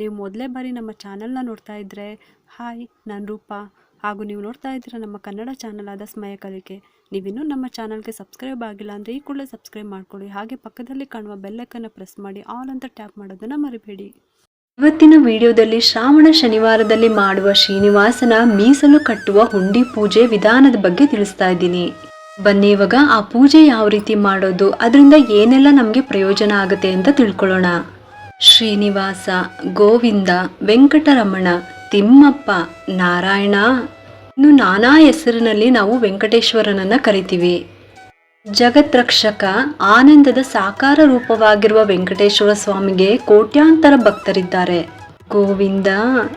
ನೀವು ಮೊದಲೇ ಬಾರಿ ನಮ್ಮ ಚಾನಲ್ನ ನೋಡ್ತಾ ಇದ್ದರೆ ಹಾಯ್, ನಾನು ರೂಪಾ. ಹಾಗೂ ನೀವು ನೋಡ್ತಾ ಇದ್ದೀರ ನಮ್ಮ ಕನ್ನಡ ಚಾನಲ್ ಆದ ಸ್ಮಯ ಕಲಿಕೆ. ನೀವಿನ್ನೂ ನಮ್ಮ ಚಾನಲ್ಗೆ ಸಬ್ಸ್ಕ್ರೈಬ್ ಆಗಿಲ್ಲ ಅಂದರೆ ಈ ಕೂಡಲೇ ಸಬ್ಸ್ಕ್ರೈಬ್ ಮಾಡ್ಕೊಳ್ಳಿ. ಹಾಗೆ ಪಕ್ಕದಲ್ಲಿ ಕಾಣುವ ಬೆಲ್ಲಕ್ಕನ್ನು ಪ್ರೆಸ್ ಮಾಡಿ, ಆಲ್ ಅಂತ ಟ್ಯಾಪ್ ಮಾಡೋದನ್ನು ಮರಿಬೇಡಿ. ಇವತ್ತಿನ ವಿಡಿಯೋದಲ್ಲಿ ಶ್ರಾವಣ ಶನಿವಾರದಲ್ಲಿ ಮಾಡುವ ಶ್ರೀನಿವಾಸನ ಮೀಸಲು ಕಟ್ಟುವ ಹುಂಡಿ ಪೂಜೆ ವಿಧಾನದ ಬಗ್ಗೆ ತಿಳಿಸ್ತಾ ಇದ್ದೀನಿ. ಬನ್ನಿ, ಇವಾಗ ಆ ಪೂಜೆ ಯಾವ ರೀತಿ ಮಾಡೋದು, ಅದರಿಂದ ಏನೆಲ್ಲ ನಮಗೆ ಪ್ರಯೋಜನ ಆಗುತ್ತೆ ಅಂತ ತಿಳ್ಕೊಳ್ಳೋಣ. ಶ್ರೀನಿವಾಸ ಗೋವಿಂದ ವೆಂಕಟರಮಣ ತಿಮ್ಮಪ್ಪ ನಾರಾಯಣ. ಇನ್ನು ನಾನಾ ಹೆಸರಿನಲ್ಲಿ ನಾವು ವೆಂಕಟೇಶ್ವರನನ್ನು ಕರಿತೀವಿ. ಜಗತ್ರಕ್ಷಕ ಆನಂದದ ಸಾಕಾರ ರೂಪವಾಗಿರುವ ವೆಂಕಟೇಶ್ವರ ಸ್ವಾಮಿಗೆ ಕೋಟ್ಯಾಂತರ ಭಕ್ತರಿದ್ದಾರೆ. ಗೋವಿಂದ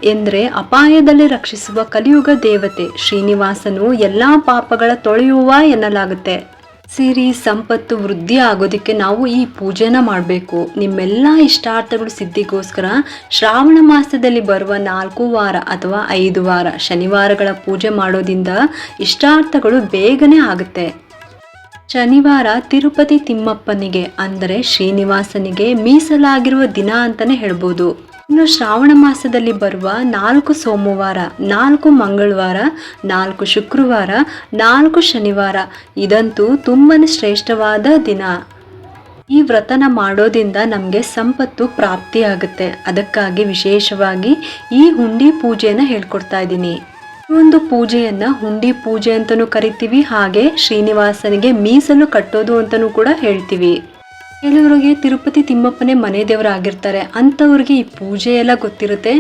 ಎಂದರೆ ಅಪಾಯದಲ್ಲಿ ರಕ್ಷಿಸುವ ಕಲಿಯುಗ ದೇವತೆ. ಶ್ರೀನಿವಾಸನು ಎಲ್ಲಾ ಪಾಪಗಳ ತೊಳೆಯುವ ಎನ್ನಲಾಗುತ್ತೆ. ಸಿರಿ ಸಂಪತ್ತು ವೃದ್ಧಿ ಆಗೋದಕ್ಕೆ ನಾವು ಈ ಪೂಜೆನ ಮಾಡಬೇಕು. ನಿಮ್ಮೆಲ್ಲ ಇಷ್ಟಾರ್ಥಗಳು ಸಿದ್ಧಿಗೋಸ್ಕರ ಶ್ರಾವಣ ಮಾಸದಲ್ಲಿ ಬರುವ ನಾಲ್ಕು ವಾರ ಅಥವಾ ಐದು ವಾರ ಶನಿವಾರಗಳ ಪೂಜೆ ಮಾಡೋದಿಂದ ಇಷ್ಟಾರ್ಥಗಳು ಬೇಗನೆ ಆಗುತ್ತೆ. ಶನಿವಾರ ತಿರುಪತಿ ತಿಮ್ಮಪ್ಪನಿಗೆ, ಅಂದರೆ ಶ್ರೀನಿವಾಸನಿಗೆ ಮೀಸಲಾಗಿರುವ ದಿನ ಅಂತಲೇ ಹೇಳ್ಬೋದು. ಇನ್ನು ಶ್ರಾವಣ ಮಾಸದಲ್ಲಿ ಬರುವ ನಾಲ್ಕು ಸೋಮವಾರ, ನಾಲ್ಕು ಮಂಗಳವಾರ, ನಾಲ್ಕು ಶುಕ್ರವಾರ, ನಾಲ್ಕು ಶನಿವಾರ, ಇದಂತೂ ತುಂಬಾ ಶ್ರೇಷ್ಠವಾದ ದಿನ. ಈ ವ್ರತನ ಮಾಡೋದಿಂದ ನಮಗೆ ಸಂಪತ್ತು ಪ್ರಾಪ್ತಿಯಾಗುತ್ತೆ ಅದಕ್ಕಾಗಿ ವಿಶೇಷವಾಗಿ ಈ ಹುಂಡಿ ಪೂಜೆಯನ್ನು ಹೇಳ್ಕೊಡ್ತಾ ಇದ್ದೀನಿ. ಈ ಒಂದು ಪೂಜೆಯನ್ನು ಹುಂಡಿ ಪೂಜೆ ಅಂತಲೂ ಕರಿತೀವಿ, ಹಾಗೆ ಶ್ರೀನಿವಾಸನಿಗೆ ಮೀಸಲು ಕಟ್ಟೋದು ಅಂತಲೂ ಕೂಡ ಹೇಳ್ತೀವಿ. ಕೆಲವರಿಗೆ ತಿರುಪತಿ ತಿಮ್ಮಪ್ಪನೇ ಮನೆ ದೇವರಾಗಿರ್ತಾರೆ, ಅಂಥವ್ರಿಗೆ ಈ ಪೂಜೆ ಎಲ್ಲ ಗೊತ್ತಿರುತ್ತೆ.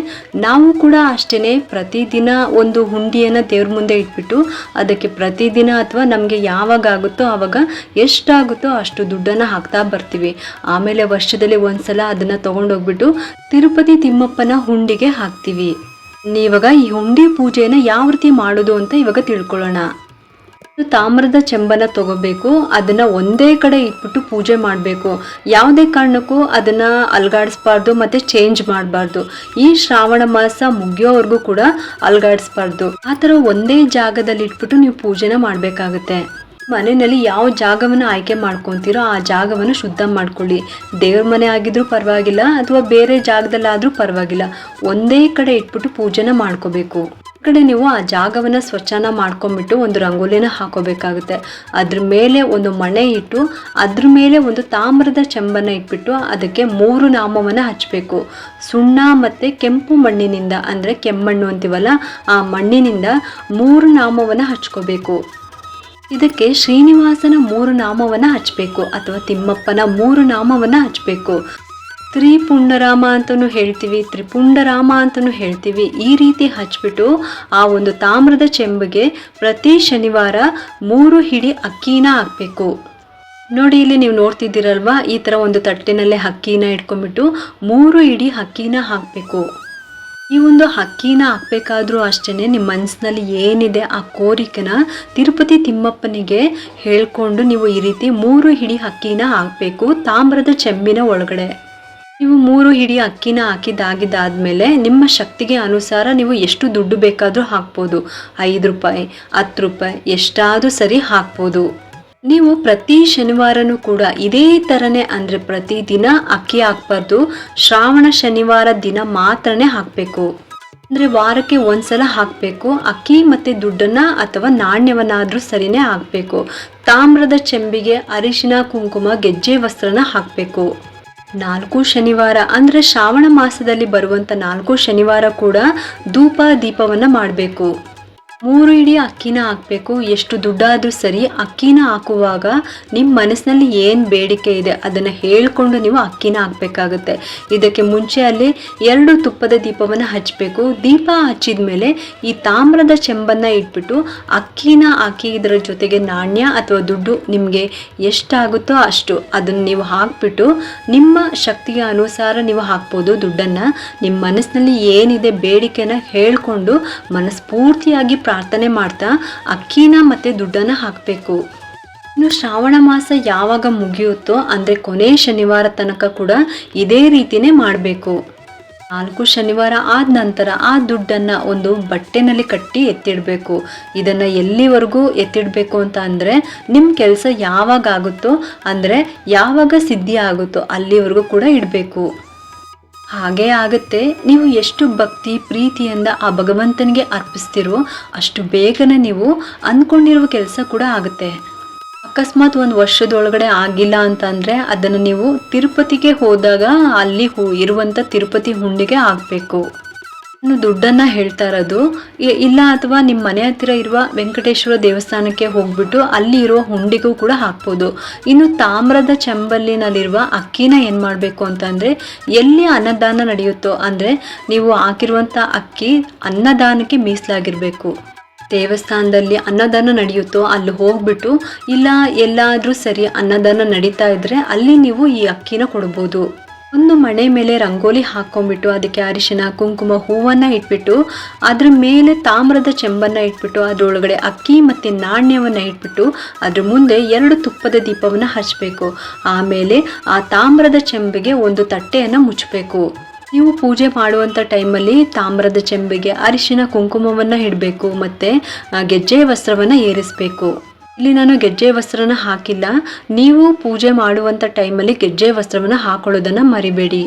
ನಾವು ಕೂಡ ಅಷ್ಟೇ ಪ್ರತಿದಿನ ಒಂದು ಹುಂಡಿಯನ್ನು ದೇವ್ರ ಮುಂದೆ ಇಟ್ಬಿಟ್ಟು ಅದಕ್ಕೆ ಪ್ರತಿದಿನ ಅಥವಾ ನಮಗೆ ಯಾವಾಗ ಆಗುತ್ತೋ ಆವಾಗ ಎಷ್ಟಾಗುತ್ತೋ ಅಷ್ಟು ದುಡ್ಡನ್ನು ಹಾಕ್ತಾ ಬರ್ತೀವಿ. ಆಮೇಲೆ ವರ್ಷದಲ್ಲಿ ಒಂದ್ಸಲ ಅದನ್ನು ತೊಗೊಂಡೋಗ್ಬಿಟ್ಟು ತಿರುಪತಿ ತಿಮ್ಮಪ್ಪನ ಹುಂಡಿಗೆ ಹಾಕ್ತೀವಿ. ಇವಾಗ ಈ ಹುಂಡಿ ಪೂಜೆಯನ್ನು ಯಾವ ರೀತಿ ಮಾಡೋದು ಅಂತ ಇವಾಗ ತಿಳ್ಕೊಳ್ಳೋಣ. ತಾಮ್ರದ ಚೆಂಬನ ತಗೋಬೇಕು, ಅದನ್ನ ಒಂದೇ ಕಡೆ ಇಟ್ಬಿಟ್ಟು ಪೂಜೆ ಮಾಡಬೇಕು. ಯಾವುದೇ ಕಾರಣಕ್ಕೂ ಅದನ್ನ ಅಲ್ಗಾಡಿಸ್ಬಾರ್ದು ಮತ್ತೆ ಚೇಂಜ್ ಮಾಡಬಾರ್ದು. ಈ ಶ್ರಾವಣ ಮಾಸ ಮುಗಿಯೋವರೆಗೂ ಕೂಡ ಅಲ್ಗಾಡಿಸ್ಬಾರ್ದು. ಆ ಥರ ಒಂದೇ ಜಾಗದಲ್ಲಿ ಇಟ್ಬಿಟ್ಟು ನೀವು ಪೂಜೆನ ಮಾಡಬೇಕಾಗುತ್ತೆ. ಮನೆಯಲ್ಲಿ ಯಾವ ಜಾಗವನ್ನು ಆಯ್ಕೆ ಮಾಡ್ಕೊತೀರೋ ಆ ಜಾಗವನ್ನು ಶುದ್ಧ ಮಾಡ್ಕೊಳ್ಳಿ. ದೇವ್ರ ಮನೆ ಆಗಿದ್ರೂ ಪರವಾಗಿಲ್ಲ, ಅಥವಾ ಬೇರೆ ಜಾಗದಲ್ಲಾದರೂ ಪರವಾಗಿಲ್ಲ. ಒಂದೇ ಕಡೆ ಇಟ್ಬಿಟ್ಟು ಪೂಜೆನ ಮಾಡ್ಕೋಬೇಕು. ಕಡೆ ನೀವು ಆ ಜಾಗವನ್ನು ಸ್ವಚ್ಛನ ಮಾಡ್ಕೊಂಡ್ಬಿಟ್ಟು ಒಂದು ರಂಗೋಲಿನ ಹಾಕೋಬೇಕಾಗುತ್ತೆ. ಅದ್ರ ಮೇಲೆ ಒಂದು ಮಣೆ ಇಟ್ಟು, ಅದ್ರ ಮೇಲೆ ಒಂದು ತಾಮ್ರದ ಚೆಂಬನ್ನು ಇಟ್ಬಿಟ್ಟು ಅದಕ್ಕೆ ಮೂರು ನಾಮವನ್ನು ಹಚ್ಚಬೇಕು ಸುಣ್ಣ ಮತ್ತು ಕೆಂಪು ಮಣ್ಣಿನಿಂದ, ಅಂದರೆ ಕೆಮ್ಮಣ್ಣು ಅಂತೀವಲ್ಲ, ಆ ಮಣ್ಣಿನಿಂದ ಮೂರು ನಾಮವನ್ನು ಹಚ್ಕೋಬೇಕು. ಇದಕ್ಕೆ ಶ್ರೀನಿವಾಸನ ಮೂರು ನಾಮವನ್ನು ಹಚ್ಚಬೇಕು ಅಥವಾ ತಿಮ್ಮಪ್ಪನ ಮೂರು ನಾಮವನ್ನು ಹಚ್ಚಬೇಕು ತ್ರಿಪುಂಡರಾಮ ಅಂತಲೂ ಹೇಳ್ತೀವಿ, ತ್ರಿಪುಂಡರಾಮ ಅಂತಲೂ ಹೇಳ್ತೀವಿ. ಈ ರೀತಿ ಹಚ್ಬಿಟ್ಟು ಆ ಒಂದು ತಾಮ್ರದ ಚೆಂಬಿಗೆ ಪ್ರತಿ ಶನಿವಾರ ಮೂರು ಹಿಡಿ ಅಕ್ಕಿನ ಹಾಕಬೇಕು. ನೋಡಿ, ಇಲ್ಲಿ ನೀವು ನೋಡ್ತಿದ್ದೀರಲ್ವಾ, ಈ ಥರ ಒಂದು ತಟ್ಟೆನಲ್ಲೇ ಅಕ್ಕಿನ ಇಟ್ಕೊಂಡ್ಬಿಟ್ಟು ಮೂರು ಇಡಿ ಅಕ್ಕಿನ ಹಾಕಬೇಕು. ಈ ಒಂದು ಅಕ್ಕಿನ ಹಾಕಬೇಕಾದ್ರೂ ಅಷ್ಟೇ ನಿಮ್ಮ ಮನಸ್ಸಿನಲ್ಲಿ ಏನಿದೆ ಆ ಕೋರಿಕೆನ ತಿರುಪತಿ ತಿಮ್ಮಪ್ಪನಿಗೆ ಹೇಳ್ಕೊಂಡು ನೀವು ಈ ರೀತಿ ಮೂರು ಹಿಡಿ ಹಕ್ಕಿನ ಹಾಕಬೇಕು, ತಾಮ್ರದ ಚೆಂಬಿನ ಒಳಗಡೆ. ನೀವು ಮೂರು ಹಿಡಿ ಅಕ್ಕಿನ ಹಾಕಿದಾಗಿದ್ದಾದ್ಮೇಲೆ ನಿಮ್ಮ ಶಕ್ತಿಗೆ ಅನುಸಾರ ನೀವು ಎಷ್ಟು ದುಡ್ಡು ಬೇಕಾದರೂ ಹಾಕ್ಬೋದು. ಐದು ರೂಪಾಯಿ, ಹತ್ತು ರೂಪಾಯಿ, ಎಷ್ಟಾದರೂ ಸರಿ ಹಾಕ್ಬೋದು. ನೀವು ಪ್ರತಿ ಶನಿವಾರನೂ ಕೂಡ ಇದೇ ಥರನೇ ಅಂದರೆ ಪ್ರತಿದಿನ ಅಕ್ಕಿ ಹಾಕ್ಬಾರ್ದು. ಶ್ರಾವಣ ಶನಿವಾರ ದಿನ ಮಾತ್ರನೇ ಹಾಕಬೇಕು. ಅಂದರೆ ವಾರಕ್ಕೆ ಒಂದ್ಸಲ ಹಾಕಬೇಕು. ಅಕ್ಕಿ ಮತ್ತು ದುಡ್ಡನ್ನು ಅಥವಾ ನಾಣ್ಯವನ್ನಾದರೂ ಸರಿನೇ ಹಾಕಬೇಕು. ತಾಮ್ರದ ಚೆಂಬಿಗೆ ಅರಿಶಿನ, ಕುಂಕುಮ, ಗೆಜ್ಜೆ, ವಸ್ತ್ರನ ಹಾಕಬೇಕು. ನಾಲ್ಕು ಶನಿವಾರ ಅಂದರೆ ಶ್ರಾವಣ ಮಾಸದಲ್ಲಿ ಬರುವಂಥ ನಾಲ್ಕು ಶನಿವಾರ ಕೂಡ ಧೂಪ ದೀಪವನ್ನು ಮಾಡಬೇಕು. ಮೂರು ಇಡಿ ಅಕ್ಕಿನ ಹಾಕಬೇಕು. ಎಷ್ಟು ದುಡ್ಡಾದರೂ ಸರಿ ಅಕ್ಕಿನ ಹಾಕುವಾಗ ನಿಮ್ಮ ಮನಸ್ಸಿನಲ್ಲಿ ಏನು ಬೇಡಿಕೆ ಇದೆ ಅದನ್ನು ಹೇಳಿಕೊಂಡು ನೀವು ಅಕ್ಕಿನ ಹಾಕಬೇಕಾಗುತ್ತೆ. ಇದಕ್ಕೆ ಮುಂಚೆ ಅಲ್ಲಿ ಎರಡು ತುಪ್ಪದ ದೀಪವನ್ನು ಹಚ್ಚಬೇಕು ದೀಪ ಹಚ್ಚಿದ ಮೇಲೆ ಈ ತಾಮ್ರದ ಚೆಂಬನ್ನು ಇಟ್ಬಿಟ್ಟು ಅಕ್ಕಿನ ಹಾಕಿ ಇದರ ಜೊತೆಗೆ ನಾಣ್ಯ ಅಥವಾ ದುಡ್ಡು ನಿಮಗೆ ಎಷ್ಟಾಗುತ್ತೋ ಅಷ್ಟು ಅದನ್ನು ನೀವು ಹಾಕ್ಬಿಟ್ಟು ನಿಮ್ಮ ಶಕ್ತಿಯ ಅನುಸಾರ ನೀವು ಹಾಕ್ಬೋದು ದುಡ್ಡನ್ನು. ನಿಮ್ಮ ಮನಸ್ಸಿನಲ್ಲಿ ಏನಿದೆ ಬೇಡಿಕೆನ ಹೇಳ್ಕೊಂಡು ಮನಸ್ಫೂರ್ತಿಯಾಗಿ ಪ್ರಾರ್ಥನೆ ಮಾಡ್ತಾ ಅಕ್ಕಿನ ಮತ್ತು ದುಡ್ಡನ್ನು ಹಾಕಬೇಕು. ಇನ್ನು ಶ್ರಾವಣ ಮಾಸ ಯಾವಾಗ ಮುಗಿಯುತ್ತೋ ಅಂದರೆ ಕೊನೆ ಶನಿವಾರ ತನಕ ಕೂಡ ಇದೇ ರೀತಿನೇ ಮಾಡಬೇಕು. ನಾಲ್ಕು ಶನಿವಾರ ಆದ ನಂತರ ಆ ದುಡ್ಡನ್ನು ಒಂದು ಬಟ್ಟೆನಲ್ಲಿ ಕಟ್ಟಿ ಎತ್ತಿಡಬೇಕು. ಇದನ್ನು ಎಲ್ಲಿವರೆಗೂ ಎತ್ತಿಡಬೇಕು ಅಂತ ಅಂದರೆ ನಿಮ್ಮ ಕೆಲಸ ಯಾವಾಗ ಆಗುತ್ತೋ ಅಂದರೆ ಯಾವಾಗ ಸಿದ್ಧಿ ಆಗುತ್ತೋ ಅಲ್ಲಿವರೆಗೂ ಕೂಡ ಇಡಬೇಕು. ಹಾಗೇ ಆಗುತ್ತೆ. ನೀವು ಎಷ್ಟು ಭಕ್ತಿ, ಪ್ರೀತಿಯಿಂದ ಆ ಭಗವಂತನಿಗೆ ಅರ್ಪಿಸ್ತಿರೋ ಅಷ್ಟು ಬೇಗನೆ ನೀವು ಅಂದ್ಕೊಂಡಿರುವ ಕೆಲಸ ಕೂಡ ಆಗುತ್ತೆ. ಅಕಸ್ಮಾತ್ ಒಂದು ವರ್ಷದೊಳಗಡೆ ಆಗಿಲ್ಲ ಅಂತಂದರೆ ಅದನ್ನು ನೀವು ತಿರುಪತಿಗೆ ಹೋದಾಗ ಅಲ್ಲಿ ಇರುವಂಥ ತಿರುಪತಿ ಹುಂಡಿಗೆ ಇನ್ನು ದುಡ್ಡನ್ನು ಹೇಳ್ತಾ ಇರೋದು ಇಲ್ಲ ಅಥವಾ ನಿಮ್ಮ ಮನೆ ಹತ್ತಿರ ಇರುವ ವೆಂಕಟೇಶ್ವರ ದೇವಸ್ಥಾನಕ್ಕೆ ಹೋಗ್ಬಿಟ್ಟು ಅಲ್ಲಿ ಇರುವ ಹುಂಡಿಗೂ ಕೂಡ ಹಾಕ್ಬೋದು. ಇನ್ನು ತಾಮ್ರದ ಚೆಂಬಲ್ಲಿನಲ್ಲಿರುವ ಅಕ್ಕಿನ ಏನು ಮಾಡಬೇಕು ಅಂತಂದರೆ ಎಲ್ಲಿ ಅನ್ನದಾನ ನಡೆಯುತ್ತೋ ಅಂದರೆ, ನೀವು ಹಾಕಿರುವಂಥ ಅಕ್ಕಿ ಅನ್ನದಾನಕ್ಕೆ ಮೀಸಲಾಗಿರಬೇಕು. ದೇವಸ್ಥಾನದಲ್ಲಿ ಅನ್ನದಾನ ನಡೆಯುತ್ತೋ ಅಲ್ಲಿ ಹೋಗ್ಬಿಟ್ಟು, ಇಲ್ಲ ಎಲ್ಲಾದರೂ ಸರಿ ಅನ್ನದಾನ ನಡೀತಾ ಇದ್ರೆ ಅಲ್ಲಿ ನೀವು ಈ ಅಕ್ಕಿನ ಕೊಡ್ಬೋದು. ಒಂದು ಮಣೆ ಮೇಲೆ ರಂಗೋಲಿ ಹಾಕೊಂಡ್ಬಿಟ್ಟು ಅದಕ್ಕೆ ಅರಿಶಿನ, ಕುಂಕುಮ ಹೂವನ್ನ ಇಟ್ಬಿಟ್ಟು, ಅದ್ರ ಮೇಲೆ ತಾಮ್ರದ ಚೆಂಬನ್ನ ಇಟ್ಬಿಟ್ಟು, ಅದರೊಳಗಡೆ ಅಕ್ಕಿ ಮತ್ತು ನಾಣ್ಯವನ್ನ ಇಟ್ಬಿಟ್ಟು, ಅದ್ರ ಮುಂದೆ ಎರಡು ತುಪ್ಪದ ದೀಪವನ್ನು ಹಚ್ಚಬೇಕು ಆಮೇಲೆ ಆ ತಾಮ್ರದ ಚೆಂಬೆಗೆ ಒಂದು ತಟ್ಟೆಯನ್ನು ಮುಚ್ಚಬೇಕು ನೀವು ಪೂಜೆ ಮಾಡುವಂಥ ಟೈಮಲ್ಲಿ ತಾಮ್ರದ ಚೆಂಬೆಗೆ ಅರಿಶಿನ, ಕುಂಕುಮವನ್ನು ಇಡಬೇಕು ಮತ್ತು ಗೆಜ್ಜೆ ವಸ್ತ್ರವನ್ನು ಏರಿಸಬೇಕು. ಇಲ್ಲಿ ನಾನು ಗೆಜ್ಜೆ ವಸ್ತ್ರನ ಹಾಕಿಲ್ಲ. ನೀವು ಪೂಜೆ ಮಾಡುವಂಥ ಟೈಮಲ್ಲಿ ಗೆಜ್ಜೆ ವಸ್ತ್ರವನ್ನು ಹಾಕೊಳ್ಳೋದನ್ನು ಮರಿಬೇಡಿ.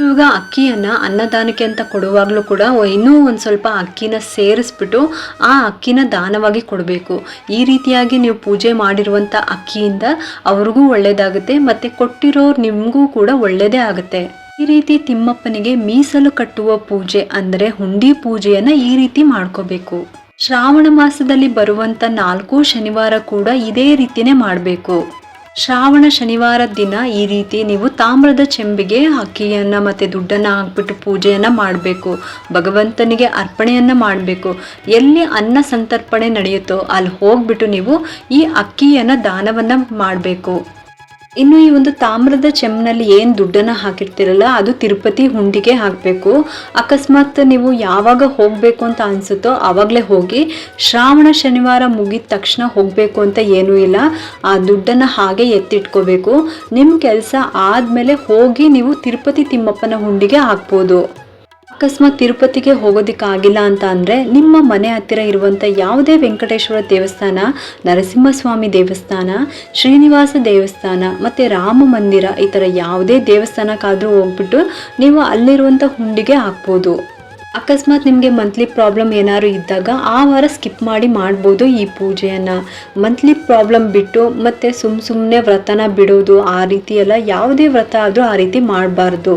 ಇವಾಗ ಅಕ್ಕಿಯನ್ನು ಅನ್ನದಾನಕ್ಕೆ ಅಂತ ಕೊಡುವಾಗಲೂ ಕೂಡ ಇನ್ನೂ ಒಂದು ಸ್ವಲ್ಪ ಅಕ್ಕಿನ ಸೇರಿಸ್ಬಿಟ್ಟು ಆ ಅಕ್ಕಿನ ದಾನವಾಗಿ ಕೊಡಬೇಕು. ಈ ರೀತಿಯಾಗಿ ನೀವು ಪೂಜೆ ಮಾಡಿರುವಂಥ ಅಕ್ಕಿಯಿಂದ ಅವ್ರಿಗೂ ಒಳ್ಳೆಯದಾಗುತ್ತೆ ಮತ್ತು ಕೊಟ್ಟಿರೋರು ನಿಮಗೂ ಕೂಡ ಒಳ್ಳೆಯದೇ ಆಗುತ್ತೆ. ಈ ರೀತಿ ತಿಮ್ಮಪ್ಪನಿಗೆ ಮೀಸಲು ಕಟ್ಟುವ ಪೂಜೆ ಅಂದರೆ ಹುಂಡಿ ಪೂಜೆಯನ್ನು ಈ ರೀತಿ ಮಾಡ್ಕೋಬೇಕು. ಶ್ರಾವಣ ಮಾಸದಲ್ಲಿ ಬರುವಂಥ ನಾಲ್ಕು ಶನಿವಾರ ಕೂಡ ಇದೇ ರೀತಿನೇ ಮಾಡಬೇಕು. ಶ್ರಾವಣ ಶನಿವಾರ ದಿನ ಈ ರೀತಿ ನೀವು ತಾಮ್ರದ ಚೆಂಬಿಗೆ ಅಕ್ಕಿಯನ್ನು ಮತ್ತು ದುಡ್ಡನ್ನು ಹಾಕ್ಬಿಟ್ಟು ಪೂಜೆಯನ್ನು ಮಾಡಬೇಕು. ಭಗವಂತನಿಗೆ ಅರ್ಪಣೆಯನ್ನು ಮಾಡಬೇಕು. ಎಲ್ಲಿ ಅನ್ನ ಸಂತರ್ಪಣೆ ನಡೆಯುತ್ತೋ ಅಲ್ಲಿ ಹೋಗ್ಬಿಟ್ಟು ನೀವು ಈ ಅಕ್ಕಿಯನ್ನು ದಾನವನ್ನು ಮಾಡಬೇಕು. ಇನ್ನು ಈ ಒಂದು ತಾಮ್ರದ ಚೆಮ್ನಲ್ಲಿ ಏನು ದುಡ್ಡನ್ನು ಹಾಕಿರ್ತೀರಲ್ಲ, ಅದು ತಿರುಪತಿ ಹುಂಡಿಗೆ ಹಾಕಬೇಕು. ಅಕಸ್ಮಾತ್ ನೀವು ಯಾವಾಗ ಹೋಗಬೇಕು ಅಂತ ಅನಿಸುತ್ತೋ ಆವಾಗಲೇ ಹೋಗಿ, ಶ್ರಾವಣ ಶನಿವಾರ ಮುಗಿದ ತಕ್ಷಣ ಹೋಗಬೇಕು ಅಂತ ಏನೂ ಇಲ್ಲ. ಆ ದುಡ್ಡನ್ನು ಹಾಗೆ ಎತ್ತಿಟ್ಕೋಬೇಕು. ನಿಮ್ಮ ಕೆಲಸ ಆದಮೇಲೆ ಹೋಗಿ ನೀವು ತಿರುಪತಿ ತಿಮ್ಮಪ್ಪನ ಹುಂಡಿಗೆ ಹಾಕ್ಬೋದು. ಅಕಸ್ಮಾತ್ ತಿರುಪತಿಗೆ ಹೋಗೋದಕ್ಕಾಗಿಲ್ಲ ಅಂತ ಅಂದರೆ ನಿಮ್ಮ ಮನೆ ಹತ್ತಿರ ಇರುವಂಥ ಯಾವುದೇ ವೆಂಕಟೇಶ್ವರ ದೇವಸ್ಥಾನ, ನರಸಿಂಹಸ್ವಾಮಿ ದೇವಸ್ಥಾನ, ಶ್ರೀನಿವಾಸ ದೇವಸ್ಥಾನ ಮತ್ತು ರಾಮ ಮಂದಿರ ಈ ಥರ ಯಾವುದೇ ದೇವಸ್ಥಾನಕ್ಕಾದರೂ ಹೋಗ್ಬಿಟ್ಟು ನೀವು ಅಲ್ಲಿರುವಂಥ ಹುಂಡಿಗೆ ಹಾಕ್ಬೋದು. ಅಕಸ್ಮಾತ್ ನಿಮಗೆ ಮಂತ್ಲಿ ಪ್ರಾಬ್ಲಮ್ ಏನಾದ್ರು ಇದ್ದಾಗ ಆ ವಾರ ಸ್ಕಿಪ್ ಮಾಡಿ ಮಾಡ್ಬೋದು ಈ ಪೂಜೆಯನ್ನು. ಮಂತ್ಲಿ ಪ್ರಾಬ್ಲಮ್ ಬಿಟ್ಟು ಮತ್ತು ಸುಮ್ಮ ಸುಮ್ಮನೆ ವ್ರತನ ಬಿಡೋದು ಆ ರೀತಿ ಎಲ್ಲ ಯಾವುದೇ ವ್ರತ ಆದರೂ ಆ ರೀತಿ ಮಾಡಬಾರ್ದು.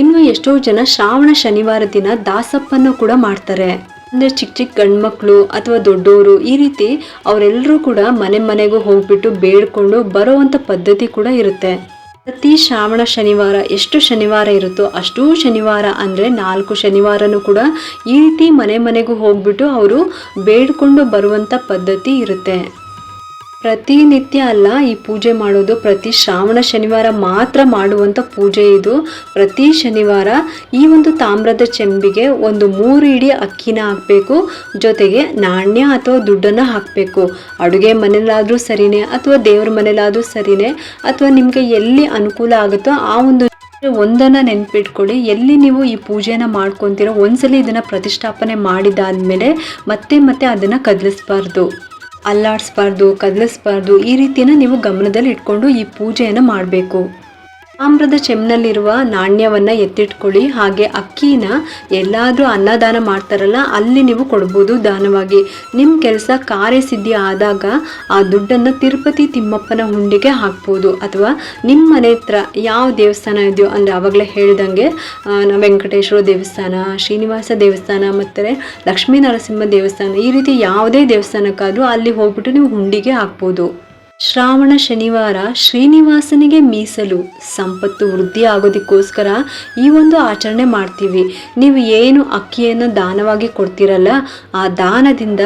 ಇನ್ನು ಎಷ್ಟೋ ಜನ ಶ್ರಾವಣ ಶನಿವಾರ ದಿನ ದಾಸಪ್ಪನ್ನು ಕೂಡ ಮಾಡ್ತಾರೆ. ಅಂದರೆ ಚಿಕ್ಕ ಚಿಕ್ಕ ಗಂಡ್ಮಕ್ಳು ಅಥವಾ ದೊಡ್ಡವರು ಈ ರೀತಿ ಅವರೆಲ್ಲರೂ ಕೂಡ ಮನೆ ಮನೆಗೂ ಹೋಗ್ಬಿಟ್ಟು ಬೇಡ್ಕೊಂಡು ಬರೋವಂಥ ಪದ್ಧತಿ ಕೂಡ ಇರುತ್ತೆ. ಪ್ರತಿ ಶ್ರಾವಣ ಶನಿವಾರ ಎಷ್ಟು ಶನಿವಾರ ಇರುತ್ತೋ ಅಷ್ಟೂ ಶನಿವಾರ ಅಂದರೆ ನಾಲ್ಕು ಶನಿವಾರನೂ ಕೂಡ ಈ ರೀತಿ ಮನೆ ಮನೆಗೂ ಹೋಗ್ಬಿಟ್ಟು ಅವರು ಬೇಡ್ಕೊಂಡು ಬರುವಂಥ ಪದ್ಧತಿ ಇರುತ್ತೆ. ಪ್ರತಿನಿತ್ಯ ಅಲ್ಲ, ಈ ಪೂಜೆ ಮಾಡೋದು ಪ್ರತಿ ಶ್ರಾವಣ ಶನಿವಾರ ಮಾತ್ರ ಮಾಡುವಂಥ ಪೂಜೆ ಇದು. ಪ್ರತಿ ಶನಿವಾರ ಈ ಒಂದು ತಾಮ್ರದ ಚೆಂಬಿಗೆ ಒಂದು ಮೂರು ಇಡಿ ಅಕ್ಕಿನ ಹಾಕಬೇಕು, ಜೊತೆಗೆ ನಾಣ್ಯ ಅಥವಾ ದುಡ್ಡನ್ನು ಹಾಕಬೇಕು. ಅಡುಗೆ ಮನೇಲಾದರೂ ಸರಿನೇ ಅಥವಾ ದೇವ್ರ ಮನೇಲಾದರೂ ಸರಿನೇ ಅಥವಾ ನಿಮಗೆ ಎಲ್ಲಿ ಅನುಕೂಲ ಆಗುತ್ತೋ ಆ ಒಂದು ಒಂದನ್ನ ನೆನ್ಪಿಟ್ಕೊಳ್ಳಿ. ಎಲ್ಲಿ ನೀವು ಈ ಪೂಜೆನ ಮಾಡ್ಕೊತೀರೋ, ಒಂದ್ಸಲಿ ಇದನ್ನ ಪ್ರತಿಷ್ಠಾಪನೆ ಮಾಡಿದಾದ್ಮೇಲೆ ಮತ್ತೆ ಮತ್ತೆ ಅದನ್ನ ಕದಲಿಸ್ಬಾರ್ದು. ಅಲ್ಲಾಡಿಸ್ಬಾರ್ದು ಕದಲಿಸ್ಬಾರ್ದು ಈ ರೀತಿಯನ್ನು ನೀವು ಗಮನದಲ್ಲಿ ಇಟ್ಕೊಂಡು ಈ ಪೂಜೆಯನ್ನು ಮಾಡಬೇಕು. ತಾಮ್ರದ ಚೆಮ್ನಲ್ಲಿರುವ ನಾಣ್ಯವನ್ನು ಎತ್ತಿಟ್ಕೊಳ್ಳಿ, ಹಾಗೆ ಅಕ್ಕಿನ ಎಲ್ಲಾದರೂ ಅನ್ನದಾನ ಮಾಡ್ತಾರಲ್ಲ, ಅಲ್ಲಿ ನೀವು ಕೊಡ್ಬೋದು ದಾನವಾಗಿ. ನಿಮ್ಮ ಕೆಲಸ ಕಾರ್ಯಸಿದ್ಧಿ ಆದಾಗ ಆ ದುಡ್ಡನ್ನು ತಿರುಪತಿ ತಿಮ್ಮಪ್ಪನ ಹುಂಡಿಗೆ ಹಾಕ್ಬೋದು. ಅಥವಾ ನಿಮ್ಮ ಮನೆ ಹತ್ರ ಯಾವ ದೇವಸ್ಥಾನ ಇದೆಯೋ ಅಂದರೆ ಆವಾಗಲೇ ಹೇಳಿದಂಗೆ ವೆಂಕಟೇಶ್ವರ ದೇವಸ್ಥಾನ, ಶ್ರೀನಿವಾಸ ದೇವಸ್ಥಾನ, ಮತ್ತು ಲಕ್ಷ್ಮೀ ನರಸಿಂಹ ದೇವಸ್ಥಾನ, ಈ ರೀತಿ ಯಾವುದೇ ದೇವಸ್ಥಾನಕ್ಕಾದರೂ ಅಲ್ಲಿ ಹೋಗ್ಬಿಟ್ಟು ನೀವು ಹುಂಡಿಗೆ ಹಾಕ್ಬೋದು. ಶ್ರಾವಣ ಶನಿವಾರ ಶ್ರೀನಿವಾಸನಿಗೆ ಮೀಸಲು. ಸಂಪತ್ತು ವೃದ್ಧಿ ಆಗೋದಕ್ಕೋಸ್ಕರ ಈ ಒಂದು ಆಚರಣೆ ಮಾಡ್ತೀವಿ. ನೀವು ಏನು ಅಕ್ಕಿಯನ್ನು ದಾನವಾಗಿ ಕೊಡ್ತೀರಲ್ಲ, ಆ ದಾನದಿಂದ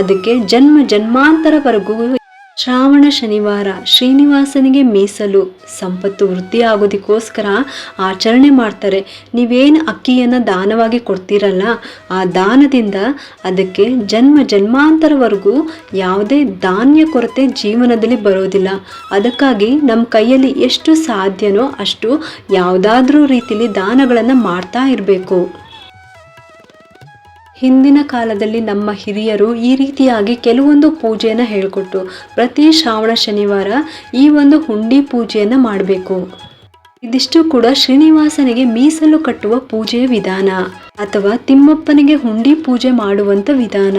ಅದಕ್ಕೆ ಜನ್ಮ ಜನ್ಮಾಂತರವರೆಗೂ ಶ್ರಾವಣ ಶನಿವಾರ ಶ್ರೀನಿವಾಸನಿಗೆ ಮೀಸಲು. ಸಂಪತ್ತು ವೃದ್ಧಿ ಆಗೋದಕ್ಕೋಸ್ಕರ ಆಚರಣೆ ಮಾಡ್ತಾರೆ. ನೀವೇನು ಅಕ್ಕಿಯನ್ನು ದಾನವಾಗಿ ಕೊಡ್ತೀರಲ್ಲ, ಆ ದಾನದಿಂದ ಅದಕ್ಕೆ ಜನ್ಮ ಜನ್ಮಾಂತರವರೆಗೂ ಯಾವುದೇ ಧಾನ್ಯ ಕೊರತೆ ಜೀವನದಲ್ಲಿ ಬರೋದಿಲ್ಲ. ಅದಕ್ಕಾಗಿ ನಮ್ಮ ಕೈಯಲ್ಲಿ ಎಷ್ಟು ಸಾಧ್ಯನೋ ಅಷ್ಟು ಯಾವುದಾದ್ರೂ ರೀತಿಯಲ್ಲಿ ದಾನಗಳನ್ನು ಮಾಡ್ತಾ ಇರಬೇಕು. ಹಿಂದಿನ ಕಾಲದಲ್ಲಿ ನಮ್ಮ ಹಿರಿಯರು ಈ ರೀತಿಯಾಗಿ ಕೆಲವೊಂದು ಪೂಜೆಯನ್ನು ಹೇಳಿಕೊಟ್ಟು, ಪ್ರತಿ ಶ್ರಾವಣ ಶನಿವಾರ ಈ ಒಂದು ಹುಂಡಿ ಪೂಜೆಯನ್ನು ಮಾಡಬೇಕು. ಇದಿಷ್ಟು ಕೂಡ ಶ್ರೀನಿವಾಸನಿಗೆ ಮೀಸಲು ಕಟ್ಟುವ ಪೂಜೆಯ ವಿಧಾನ ಅಥವಾ ತಿಮ್ಮಪ್ಪನಿಗೆ ಹುಂಡಿ ಪೂಜೆ ಮಾಡುವಂಥ ವಿಧಾನ.